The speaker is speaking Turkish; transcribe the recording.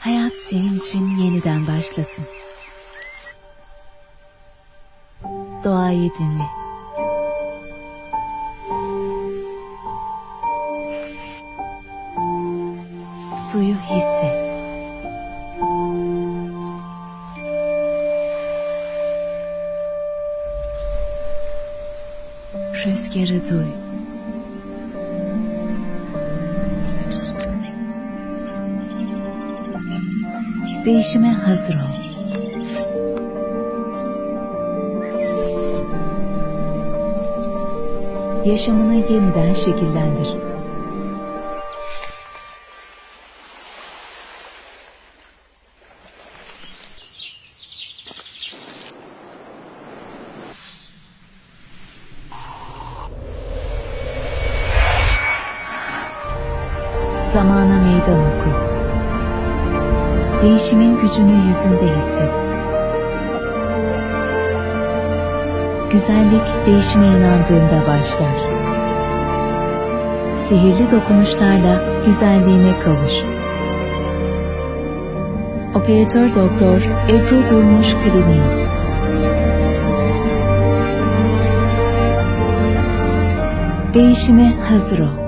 Hayat senin için yeniden başlasın. Doğayı dinle. Suyu hisset. Rüzgarı duy. Değişime hazır ol. Yaşamını yeniden şekillendir. Zamana meydan oku. Değişimin gücünü yüzünde hisset. Güzellik değişime inandığında başlar. Sihirli dokunuşlarla güzelliğine kavuş. Operatör Doktor Ebru Durmuş Kliniği Değişime hazır ol.